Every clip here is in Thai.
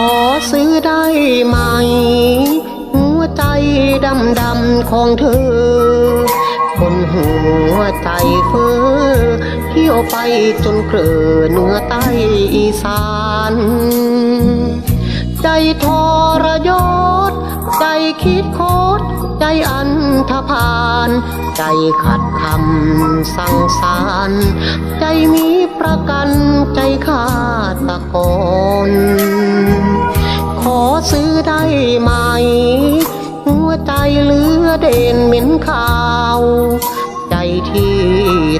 อซื้อได้ไหม หัวใจดำดำของเธอ คนหัวใจเฟ้อเที่ยวไปจนเกลือเนื้อใต้อีสาน ใจทรยศ ใจคิดโคตรใจอันธพาลใจขัดคำสั่งสาร ใจมีประกันใจขาดตะกอน ซื้อได้ไหม หัวใจเหลือเด่นเหม็นขาว ใจที่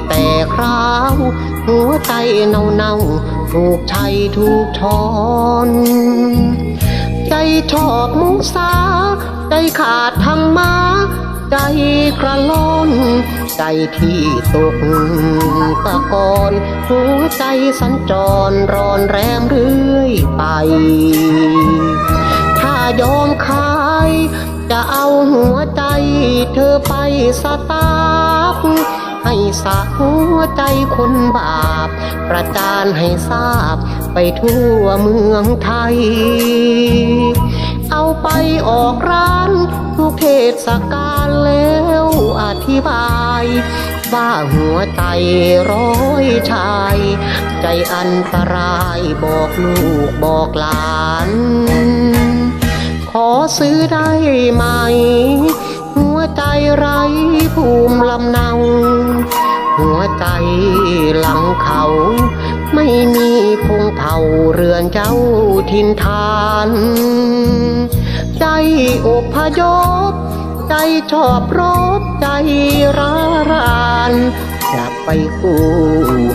แต่คราว หัวใจเน่าเน่าถูกใช้ถูกทอนใจชอบมุสา ใจขาดธรรมะใจกระล่อน ใจที่ตกตะกอนหัวใจสัญจรร้อนแรมเรื่อยไป ยอมขาย จะเอาหัวใจเธอไปสตาร์ให้สาหัวใจคนบาป ประจานให้ทราบไปทั่วเมืองไทย เอาไปออกร้านทุกเทศกาลแล้วอธิบายว่าหัวใจร้อยชาย ใจอันตรายบอกลูกบอกหลาน ขอซื้อได้ไหม หัวใจไร้ภูมิลำเนา หัวใจหลังเขา ไม่มีพงเผาเรือนเจ้าทินทาน ใจอพยพใจชอบรบใจร้ารานจะไปกู้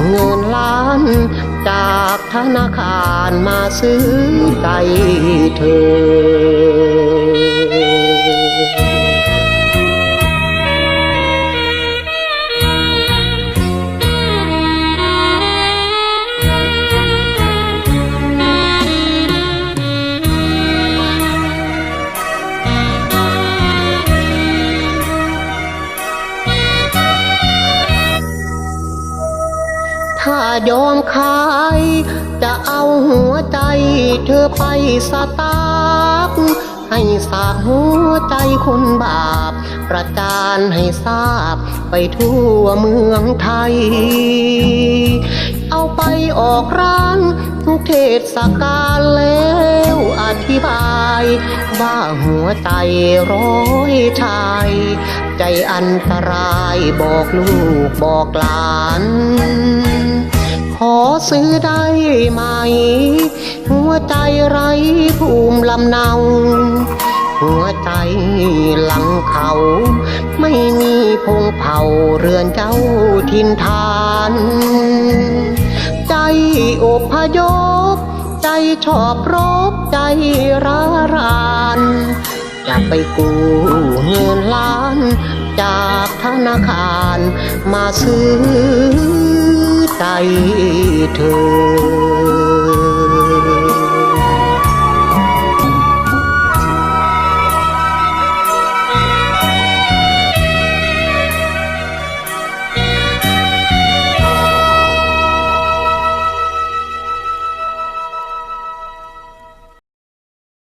เงินล้าน จากธนาคารมาซื้อใจเธอายอมขาย จะเอาหัวใจเธอไปสตาร์ให้สาบหัวใจคนบาป ประจานให้ทราบไปทั่วเมืองไทย เอาไปออกร้านทุกเทศกาลแล้วอธิบาย ว่าหัวใจร้อยชาย ใจอันตรายบอกลูกบอกหลาน ขอซื้อได้ไหม หัวใจไร้ภูมิลำเนาหัวใจหลังเขา ไม่มีพงเผาเรือนเจ้าทินทาน ใจอพยพ ใจชอบรบใจร้าราน จะไปกู้เงินล้าน จากธนาคาร มาซื้อใจเธอ